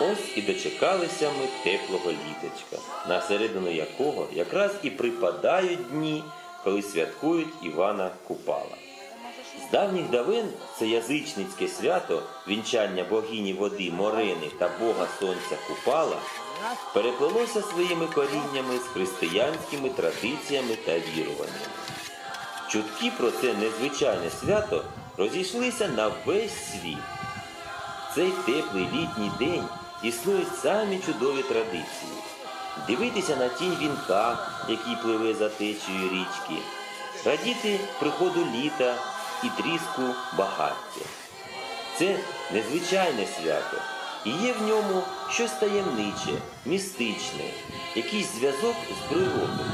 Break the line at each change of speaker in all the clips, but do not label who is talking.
Ось і дочекалися ми теплого літочка, на середину якого якраз і припадають дні, коли святкують Івана Купала. З давніх давин це язичницьке свято вінчання богині води Морени та Бога Сонця Купала переплелося своїми коріннями з християнськими традиціями та віруваннями. Чутки про це незвичайне свято розійшлися на весь світ. Цей теплий літній день існують самі чудові традиції. Дивитися на тінь вінка, який пливе за течією річки, радіти приходу літа і тріску багаття. Це незвичайне свято, і є в ньому щось таємниче, містичне, якийсь зв'язок з природою.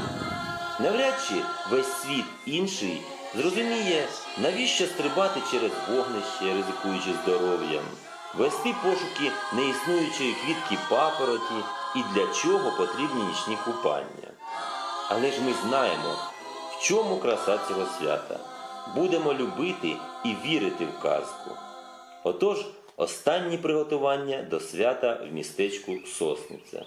Навряд чи весь світ інший зрозуміє, навіщо стрибати через вогнище, ризикуючи здоров'ям, вести пошуки неіснуючої квітки папороті і для чого потрібні нічні купання. Але ж ми знаємо, в чому краса цього свята. Будемо любити і вірити в казку. Отож, останні приготування до свята в містечку Сосниця.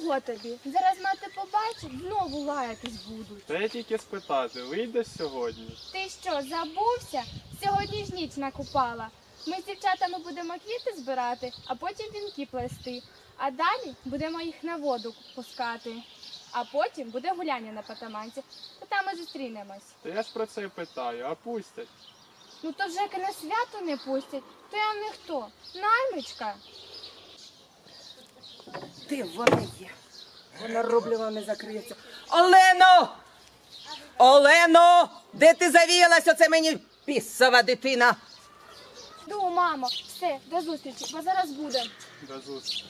Чого тобі? Зараз мати побачить, знову лаятись будуть.
Та я тільки спитати, вийдеш сьогодні?
Ти що, забувся? Сьогодні ж ніч накупала. Ми з дівчатами будемо квіти збирати, а потім вінки плести. А далі будемо їх на воду пускати. А потім буде гуляння на патаманці. Та там ми зустрінемось.
Та я ж про це й питаю, а пустять.
Ну то вже як на свято не пустять, то я не хто. Наймичка.
Де вона є? Вона роблюва не закриється. Олено! Олено! Де ти завіялась? Оце мені пісова дитина.
Ду, мамо, все, до зустрічі, бо зараз буде.
До зустрічі.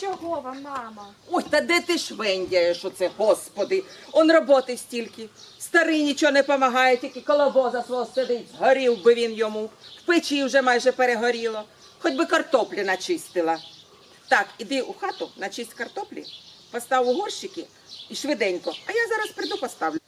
Чого вам, мама?
Ой, та де ти швендяєш оце, господи? Он роботи стільки. Старий нічого не помагає, тільки колобоза свого сидить. Згорів би він йому. В печі вже майже перегоріло. Хоч би картоплі начистила. Так, іди у хату, начисть картоплі, постав у горщики і швиденько. А я зараз прийду поставлю.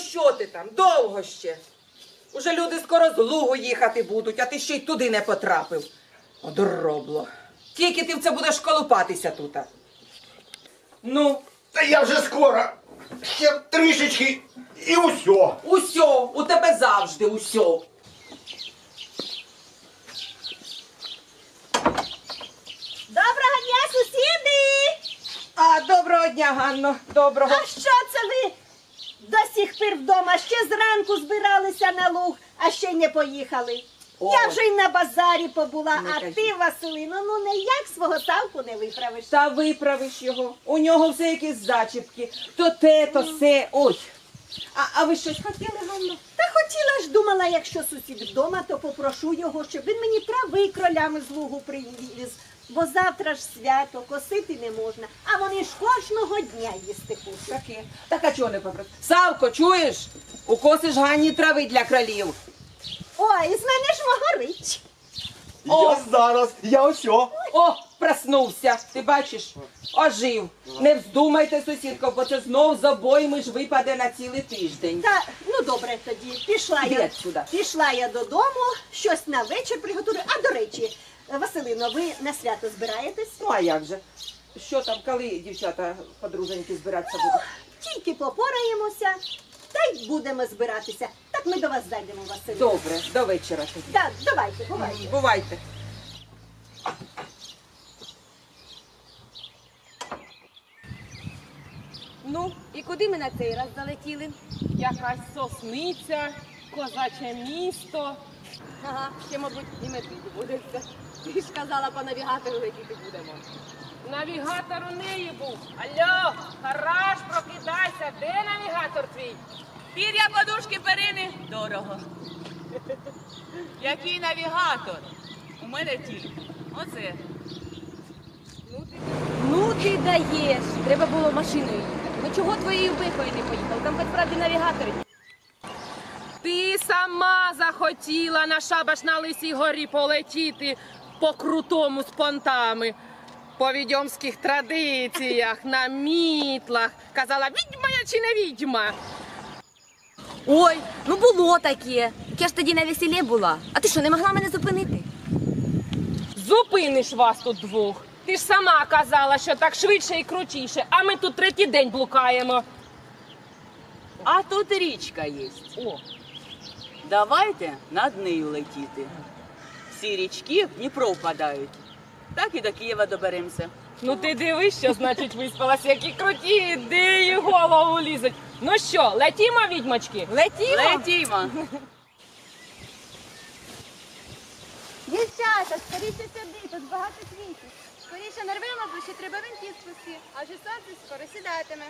Що ти там? Довго ще. Уже люди скоро з лугу їхати будуть, а ти ще й туди не потрапив. Одоробло. Тільки ти в це будеш колупатися тут. Ну,
Та я вже скоро. Ще трішечки і усьо.
усьо, у тебе завжди усьо.
Доброго дня, сусіди!
А, доброго дня, Ганно, доброго.
А що це ви до сих пір вдома? Ще зранку збиралися на луг, а ще й не поїхали.
Ой.
Я вже й на базарі побула,
Не
а
кажіть.
ти, Василино, ну ніяк свого Савку не виправиш.
Та виправиш його. У нього все якісь зачіпки. То те, то все. Ой. А, а ви щось хотіли, Ганно?
Та хотіла ж думала, якщо сусід вдома, то попрошу його, щоб він мені трави кролями з лугу привіз. Бо завтра ж свято, косити не можна, а вони ж кожного дня їсти хочуть.
Таке. Так а чого не попросив? Савко, чуєш? Укосиш Ганні трави для кролів.
Ой, з мене ж горить.
О!
Я зараз, я усьо.
О, проснувся. Ти бачиш? Ожив. Не вздумайте, сусідко, бо це знов з обойми ж випаде на цілий тиждень.
Та ну добре тоді. Пішла
Іди
я
отсюда.
пішла я додому, щось на вечір приготую. А до речі, Василино, ви на свято збираєтесь?
Ну а як же? Що там, коли дівчата подруженьки збиратися будуть?
Тільки попораємося, та й будемо збиратися. Так ми до вас зайдемо, Василино.
Добре, до вечора тоді.
Так, давайте, бувайте.
Бувайте.
Ну, і куди ми на цей раз залетіли?
якась сосниця, козаче місто.
Ага, ще, мабуть, і медвідь буде. Ти ж казала по навігатору летіти будемо.
Навігатор у неї був. Алло, гараж, прокидайся, де навігатор твій.
Пір'я подушки перини дорого. Який навігатор? У мене тільки. Оце.
Ну ти даєш. Треба було машиною їхати. Ну чого твоєю пихою не поїхав? Там хоч справді навігатор. є.
Ти сама захотіла на шабаш на лисій горі полетіти по крутому з понтами. По відьомських традиціях, на мітлах. Казала, відьма я чи не відьма?
Ой, ну було таке. Я ж тоді на весіллі була. А ти що, не могла мене зупинити?
Зупиниш вас тут двох. Ти ж сама казала, що так швидше і крутіше, а ми тут третій день блукаємо.
А тут річка є. О. Давайте над нею летіти. Всі річки в Дніпро впадають. Так і до Києва доберемося.
Ну ти дивись, що значить виспалася, які круті ідеї голову лізуть. Ну що, летімо, відьмочки?
Летімо! Летімо!
Дівчата, скоріше сюди, тут багато квітів. Скоріше нарвемо, бо ще треба винтів спасти, а вже сонце скоро сідатиме.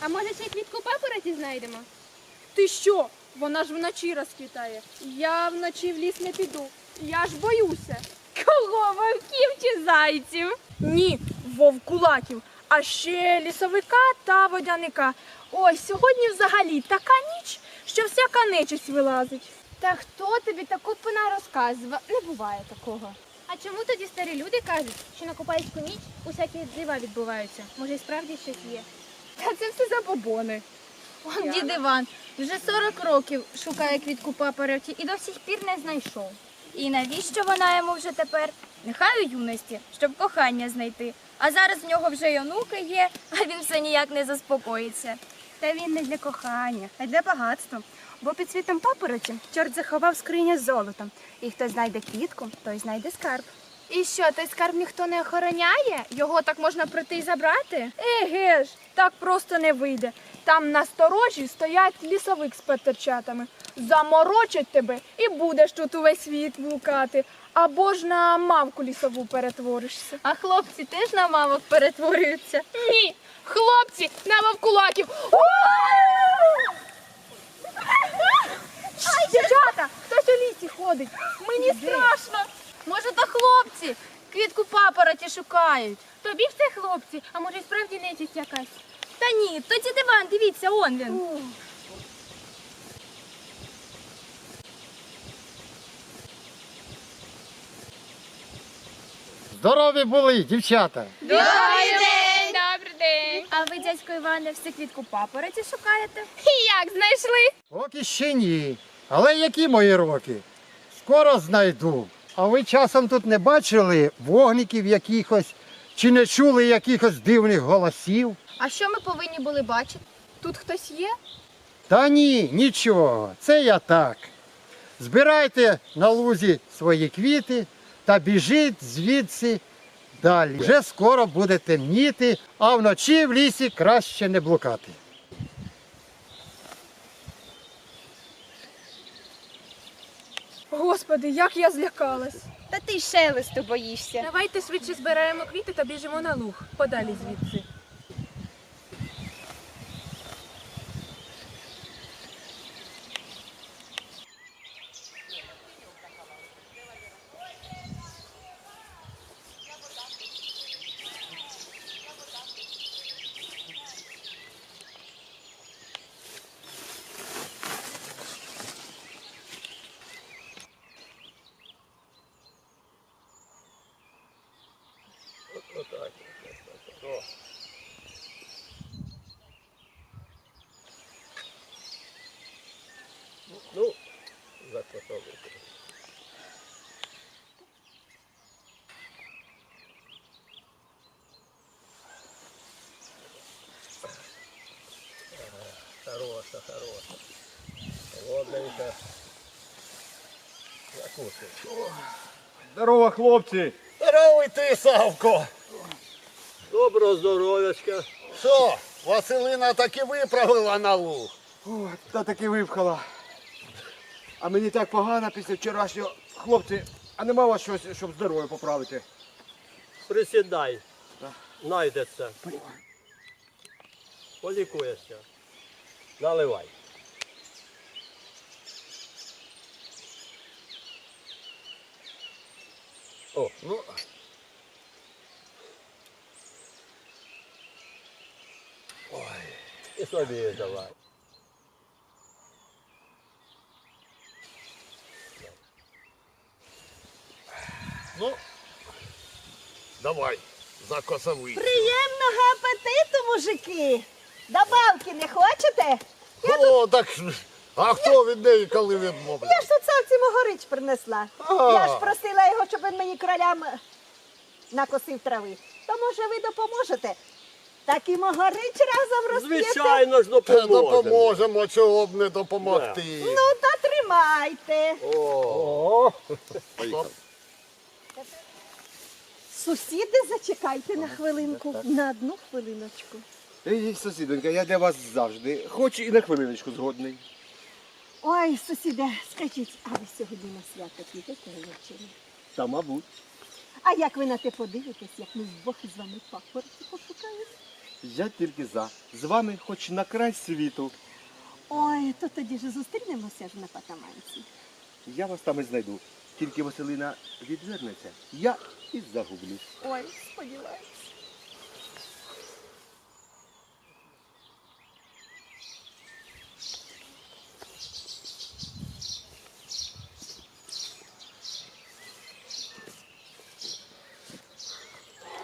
А може ще й квітку папороті знайдемо?
Ти що? Вона ж вночі розквітає. Я вночі в ліс не піду. Я ж боюся.
Кого, вовків чи зайців?
Ні, вовкулаків, а ще лісовика та водяника. Ой, сьогодні взагалі така ніч, що всяка нечисть вилазить.
Та хто тобі таку пина розказував? Не буває такого. А чому тоді старі люди кажуть, що на купальську ніч усякі дива відбуваються? Може, і справді щось є? Та це все забобони.
Он дід Іван вже 40 років шукає квітку папороті і до сих пір не знайшов. І навіщо вона йому вже тепер? Нехай у юності, щоб кохання знайти. А зараз в нього вже й онуки є, а він все ніяк не заспокоїться. Та він не для кохання, а для багатства. Бо під світом папороті чорт заховав скриня з золотом. І хто знайде квітку, той знайде скарб.
І що, той скарб ніхто не охороняє? Його так можна прийти і забрати?
Еге ж, так просто не вийде. Там на сторожі стоять лісовик з петерчатами. Заморочать тебе і будеш тут увесь світ блукати. Або ж на мавку лісову перетворишся. А хлопці теж на мавок перетворюються.
Ні, хлопці, на вовкулаків.
Дівчата, хтось у лісі ходить. Мені страшно. Може, то хлопці квітку папороті шукають.
Тобі все хлопці, а може, справді нечисть якась?
Та ні, то дід Іван, дивіться, он він.
Здорові були, дівчата.
Добрий день! Добрий день!
А ви, дядько Іване, все квітку папороті шукаєте?
І як знайшли?
Поки ще ні. Але які мої роки? Скоро знайду. А ви часом тут не бачили вогників якихось чи не чули якихось дивних голосів?
А що ми повинні були бачити? Тут хтось є?
Та ні, нічого. Це я так. Збирайте на лузі свої квіти та біжіть звідси далі. Вже скоро буде темніти, а вночі в лісі краще не блукати.
Господи, як я злякалась.
Та ти й шелесту боїшся.
Давайте швидше збираємо квіти та біжимо на луг, подалі звідси.
Здорово, хлопці!
Здоровий ти, Савко!
Доброго здоров'ячка!
Що, Василина таки виправила на луг?
Та таки випхала. А мені так погано після вчорашнього. Хлопці, а нема у вас щось, щоб здоров'я поправити?
Присідай. Найдеться. полікуєшся. Наливай. О, ну. Ой, і собі давай.
Ну, давай, за косовий.
Приємного апетиту, мужики! Добавки не хочете?
О, так а хто від неї коли відмовляє?
Я ж тут сам цьому горич принесла.
А.
Я ж просила його, щоб він мені кролям накосив трави. То може ви допоможете? Так і могорич разом розп'єте.
Звичайно ж
Та
допоможемо.
допоможемо, чого б не допомогти.
Ну, то тримайте.
О,
Сусіди, зачекайте на хвилинку. На одну хвилиночку.
Ей, сусідонька, я для вас завжди, хоч і на хвилиночку згодний.
Ой, сусіде, скажіть, а ви сьогодні на свято підете ввечері?
Та мабуть.
А як ви на те подивитесь, як ми вдвох із вами папорці пошукаємо?
Я тільки за. З вами хоч на край світу.
Ой, то тоді ж зустрінемося ж на патаманці.
Я вас там і знайду. Тільки Василина відвернеться, я і загублюсь.
Ой, сподіваюся.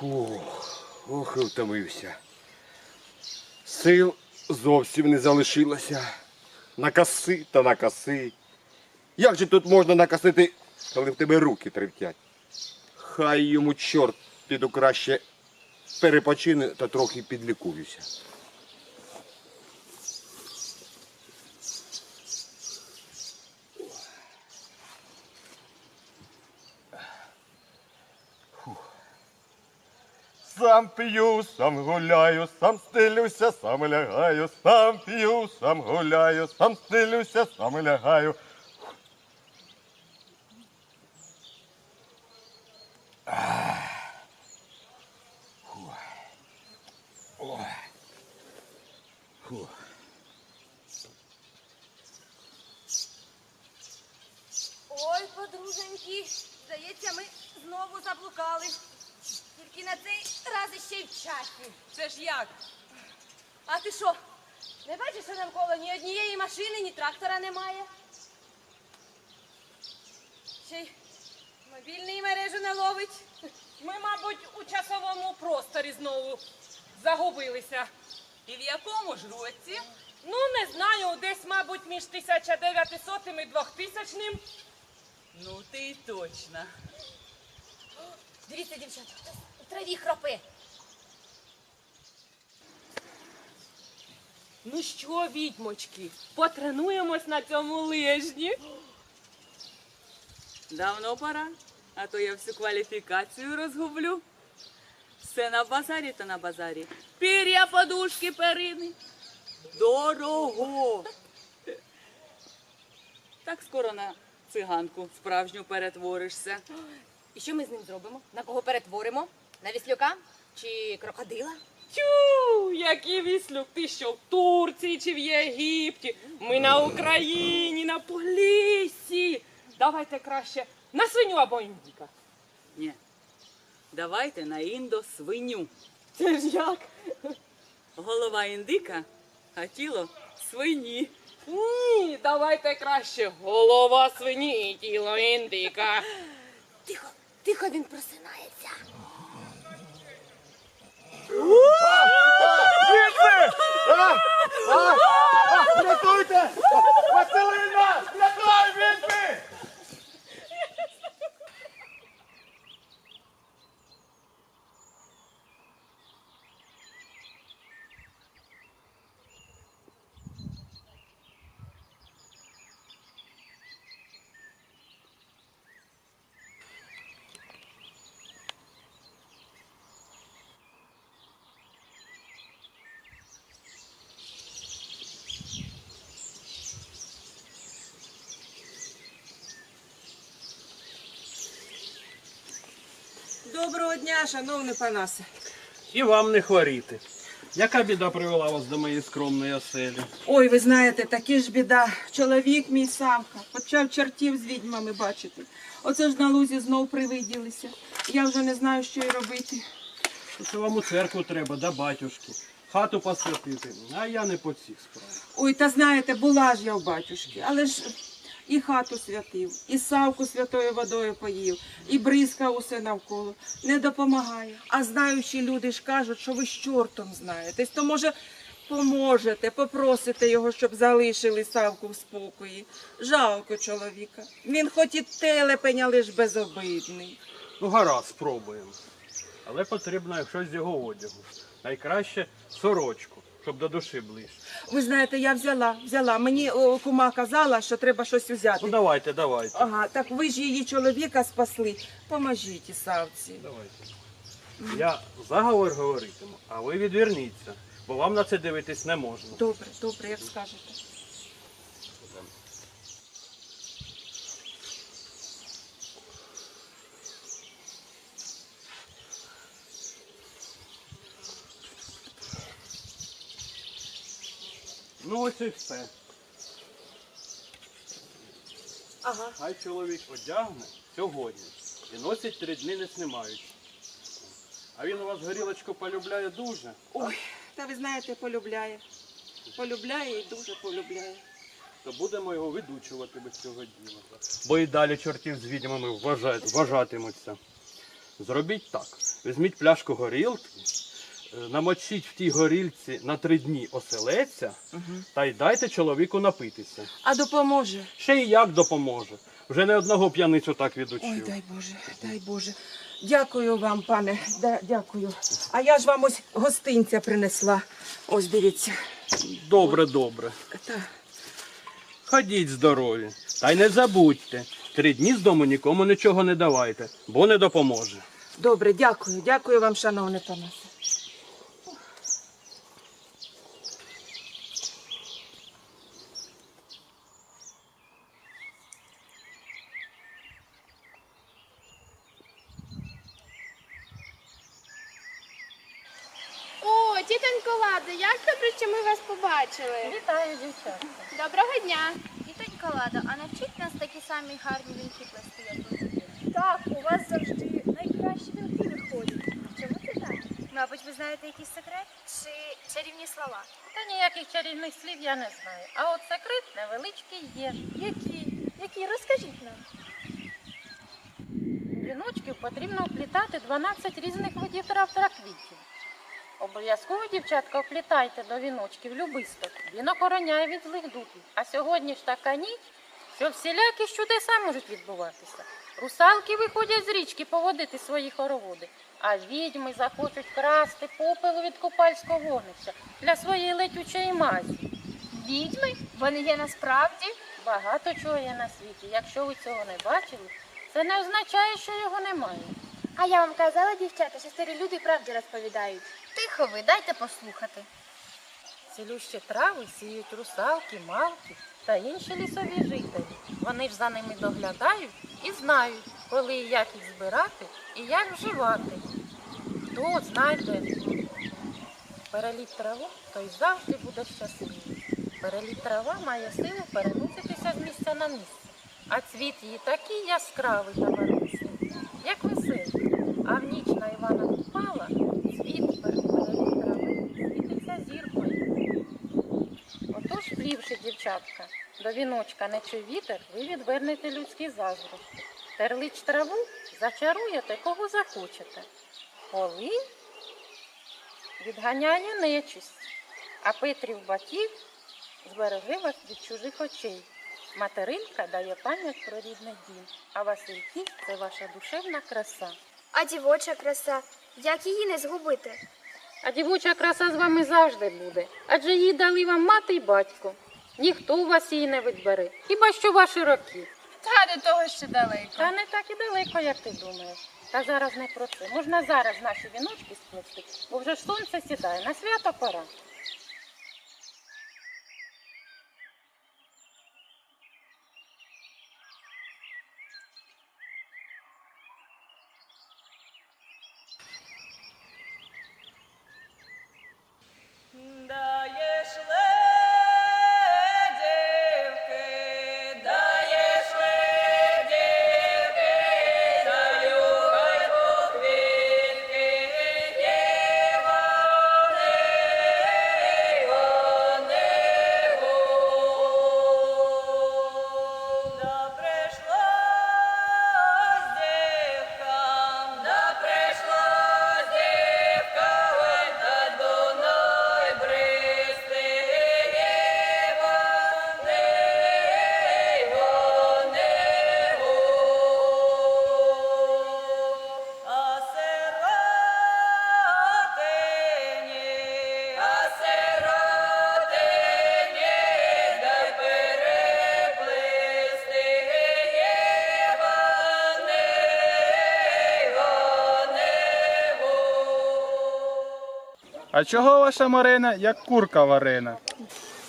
Ох, ох, і втомився. Сил зовсім не залишилося. Накаси та накаси. Як же тут можна накасити, коли в тебе руки тремтять? Хай йому чорт піду краще перепочину та трохи підлікуюся. Сам п'ю, сам гуляю, сам стилюся, сам лягаю, сам п'ю, сам гуляю, сам стилюся, сам лягаю.
Ой, подруженьки, здається, ми знову заблукали. Тільки на цей раз іще й в часі.
Як?
А ти що? Не бачиш, що навколо ні однієї машини, ні трактора немає? Ще й мобільний мережу не ловить.
Ми, мабуть, у часовому просторі знову загубилися.
І в якому ж році?
Ну, не знаю, десь, мабуть, між 1900 і 2000.
Ну ти й точно.
Дивіться, дівчата, у траві хропи.
Ну що, відьмочки, потренуємось на цьому лижні.
Давно пора, а то я всю кваліфікацію розгублю. Все на базарі та на базарі. Пір'я, подушки, перини. Дорого. Так скоро на циганку справжню перетворишся.
І що ми з ним зробимо? На кого перетворимо? На віслюка чи крокодила?
Тю, який віслюк, ти що в Турції чи в Єгипті? Ми на Україні, на Поліссі. Давайте краще на свиню або індика.
Ні. Давайте на індо свиню.
Це ж як?
Голова індика, а тіло свині.
Ні, давайте краще голова свині і тіло індика.
Тихо, тихо, він просинається.
Рятуйте! Василина! Рятуй, відьми!
Доброго дня, шановний Панасе.
І вам не хворіти.
Яка біда привела вас до моєї скромної оселі?
Ой, ви знаєте, такі ж біда. Чоловік мій Савка почав чортів з відьмами бачити. Оце ж на лузі знов привиділися. Я вже не знаю, що й робити.
Це вам у церкву треба, до батюшки. Хату посвятити, а я не по цих справах.
Ой, та знаєте, була ж я в батюшки, але ж і хату святив, і савку святою водою поїв, і бризкав усе навколо. Не допомагає. А знаючі люди ж кажуть, що ви з чортом знаєтесь, то може поможете, попросите його, щоб залишили савку в спокої. Жалко чоловіка. Він хоч і телепень, але ж безобидний.
Ну гаразд, спробуємо. Але потрібно щось з його одягу. Найкраще сорочку, щоб до душі ближче.
Ви знаєте, я взяла, взяла. Мені о, кума казала, що треба щось взяти.
Ну давайте, давайте.
Ага, так ви ж її чоловіка спасли. Поможіть Савці.
Давайте. Я заговор говоритиму, а ви відверніться, бо вам на це дивитись не можна.
Добре, добре, як скажете.
Ну ось і все.
Ага.
Хай чоловік одягне сьогодні і носить три дні не знімаючи. А він у вас горілочку полюбляє дуже.
Ой, та ви знаєте, полюбляє. Полюбляє і дуже полюбляє.
то будемо його видучувати без цього діла. Бо і далі чортів з відьмами вважатимуться. Зробіть так: візьміть пляшку горілки, намочіть в тій горілці на три дні оселеця та й дайте чоловіку напитися.
А допоможе.
Ще і як допоможе. Вже не одного п'яницю так відучив.
Ой, дай Боже, дай Боже. Дякую вам, пане. Да, дякую. А я ж вам ось гостинця принесла. Ось дивіться.
Добре, добре.
Та.
Ходіть здорові. Та й не забудьте, три дні з дому нікому нічого не давайте, бо не допоможе.
Добре, дякую. Дякую вам, шановне Танасе.
О, тітонько Ладо, як добре, що ми вас побачили.
Вітаю, дівчата.
Доброго дня.
Тітонька Лада, а навчіть нас такі самі гарні вінки плести, як ви.
Так, у вас завжди найкращі вінки виходять.
Чому це так? Мабуть, ви знаєте якийсь секрет чи чарівні слова?
Та ніяких чарівних слів я не знаю. А от секрет невеличкий є.
Які? Які? Розкажіть нам.
Віночків потрібно вплітати 12 різних видів трав та квітів. Обов'язково, дівчатка, вплітайте до віночків любисток. Він охороняє від злих духів. А сьогодні ж така ніч, що всілякі чудеса можуть відбуватися. Русалки виходять з річки поводити свої хороводи, а відьми захочуть красти попелу від купальського вогнища для своєї летючої мазі.
Відьми? Вони є насправді?
Багато чого є на світі. Якщо ви цього не бачили, це не означає, що його немає.
А я вам казала, дівчата, що старі люди правді розповідають.
Тихо ви, дайте послухати.
Цілющі трави сіють русалки, малки та інші лісові жителі. Вони ж за ними доглядають і знають, коли і як їх збирати і як вживати. Хто знайде переліт траву, той завжди буде щасливий. Переліт трава має силу переноситися з місця на місце, а цвіт її такий яскравий та барвистий, як веселий. А в ніч на Івана Купала трави світиться зіркою. Отож, плівши, дівчатка, до віночка не чуй вітер, ви відвернете людські заздрощі. Терлич траву зачаруєте, кого захочете. Полинь відганяє нечисть, а Петрів батьків збереже вас від чужих очей. Материнка дає пам'ять про рідний дім, а Васильки це ваша душевна краса.
А дівоча краса, як її не згубити?
А дівоча краса з вами завжди буде, адже її дали вам мати й батько. Ніхто у вас її не відбере, хіба що ваші роки.
Та до того ще далеко.
Та не так і далеко, як ти думаєш. Та зараз не про це. Можна зараз наші віночки сплести, бо вже ж сонце сідає, на свято пора.
А чого ваша Марина, як курка варена?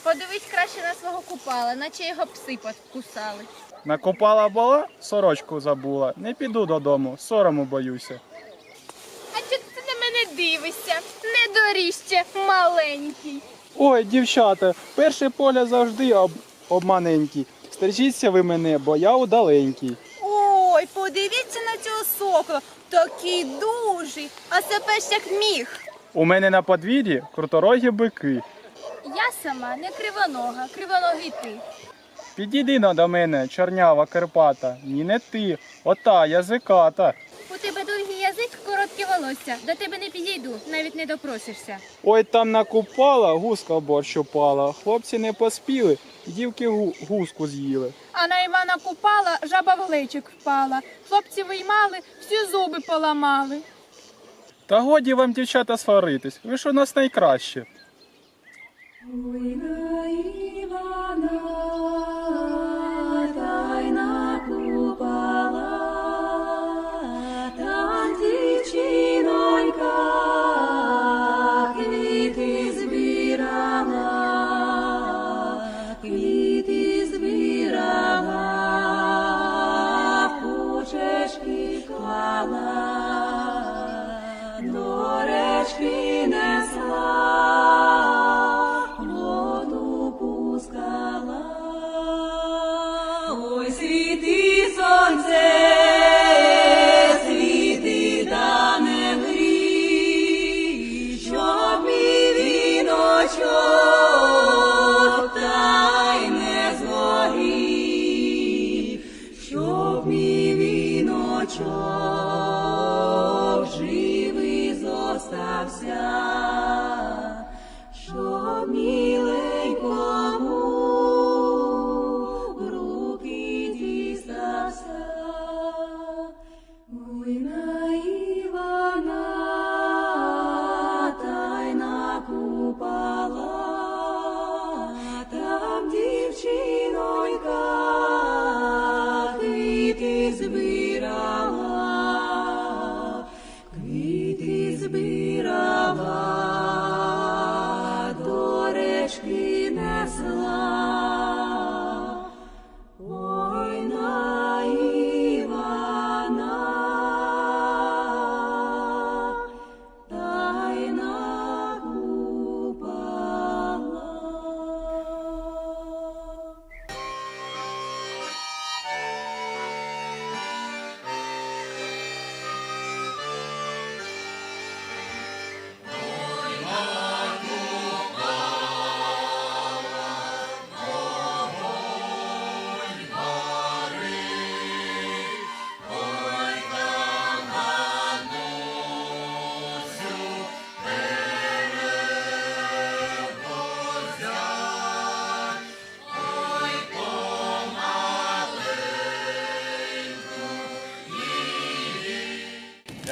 Подивись краще на свого купала, наче його пси покусали.
Накопала була, сорочку забула. Не піду додому, сорому боюся.
А чого ти на мене дивишся? Недоріжче, маленький.
Ой, дівчата, перше поле завжди об... обманенький. Стережіться ви мене, бо я удаленький.
Ой, подивіться на цього сокола. Такий дужий, а сапеш як міг.
У мене на подвір'ї круторогі бики.
Я сама не кривонога, кривоногий ти.
Підійди но до мене, чорнява Карпата. Ні, не ти, ота язиката.
У тебе довгий язик, коротке волосся. До тебе не підійду, навіть не допросишся.
Ой, там накупала, гуска в борщ упала. Хлопці не поспіли, дівки гу- гуску з'їли.
А на Івана Купала жаба в глечик впала. Хлопці виймали, всі зуби поламали.
Та годі вам, дівчата, сваритись. Ви ж у нас найкраще.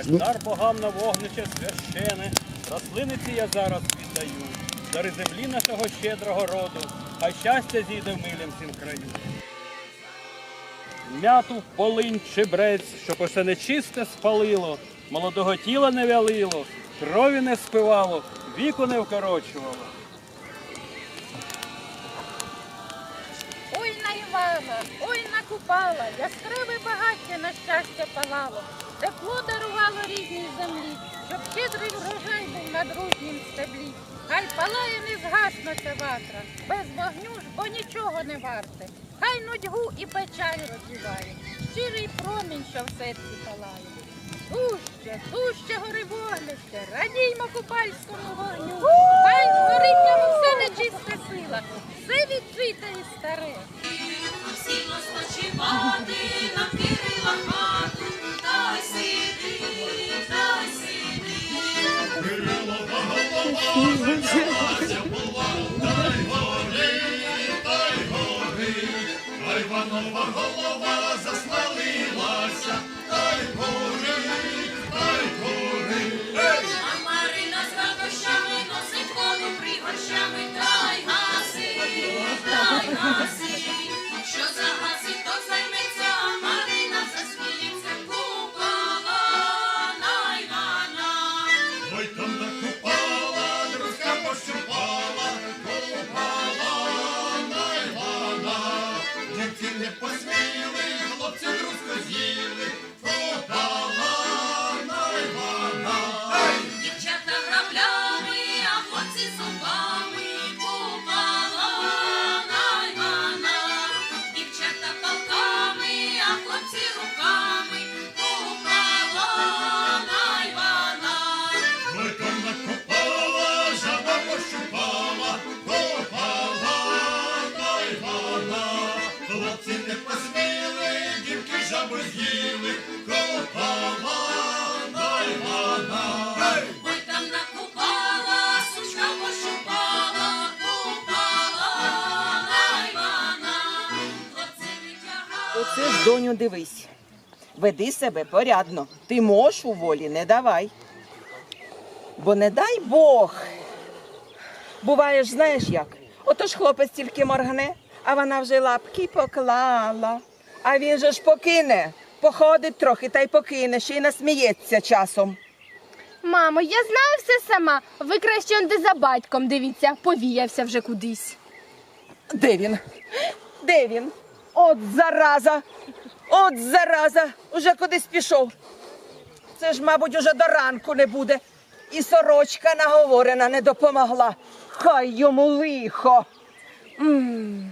Дар богам на вогнище священе, рослиниці я зараз віддаю, дари землі нашого щедрого роду, хай щастя зійде в милім всім краю. М'яту, полинь, чебрець, щоб усе нечисте спалило, молодого тіла не вялило, крові не спивало, віку не вкорочувало.
Щастя палало, тепло дарувало рідній землі, щоб щедрий врожай був на дружнім стеблі. Хай палає не згасна ця ватра, без вогню ж, бо нічого не варте. Хай нудьгу і печаль розвіває, щирий промінь, що в серці палає. Суще, суще гори вогнище, радіймо купальському вогню. Хай згорить ньому все нечиста сила, все віджите і старе
сіло спочивати на Кирила хату, та й сиди, та й сиди. Кирилова голова верталася, була, та й гори, та й гори, та Іванова голова засмалилася, та й гори, та гори. А Марина з радощами носить воду пригорщами,
та й гаси, дай гаси. Веди себе порядно. Ти мож у волі не давай. Бо не дай Бог. Буває ж, знаєш як? Отож хлопець тільки моргне, а вона вже лапки поклала. А він же ж покине, походить трохи та й покине, ще й насміється часом.
Мамо, я знаю все сама. Ви краще он за батьком дивіться, повіявся вже кудись.
Де він? Де він? От зараза! От зараза! Уже кудись пішов. Це ж, мабуть, уже до ранку не буде. І сорочка наговорена не допомогла. Хай йому лихо. м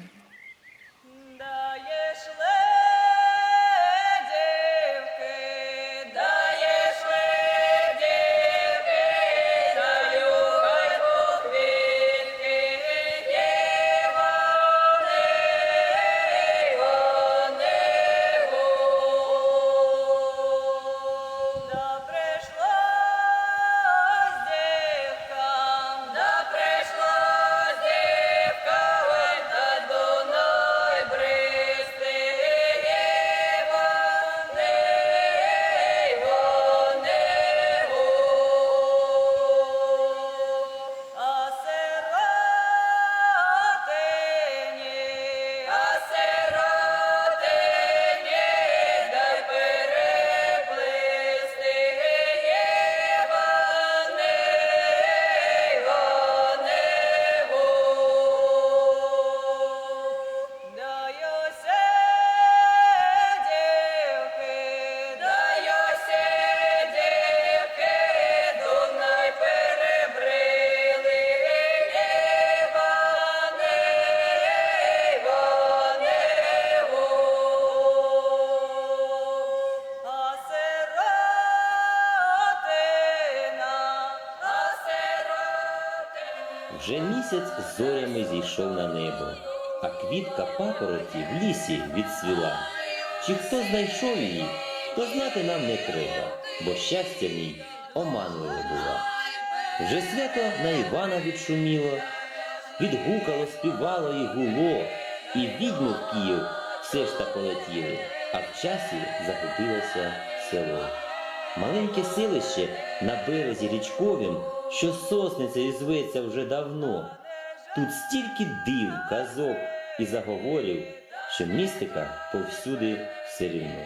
місяць зорями зійшов на небо, а квітка папороті в лісі відсвіла. Чи хто знайшов її, то знати нам не треба, бо щастя в оманливе була. Вже свято на Івана відшуміло, відгукало, співало і гуло, і відьми в Київ все ж та полетіли, а в часі загубилося село. Маленьке селище на березі річковім, що сосницею зветься вже давно. Тут стільки див, казок і заговорів, що містика повсюди все рівно.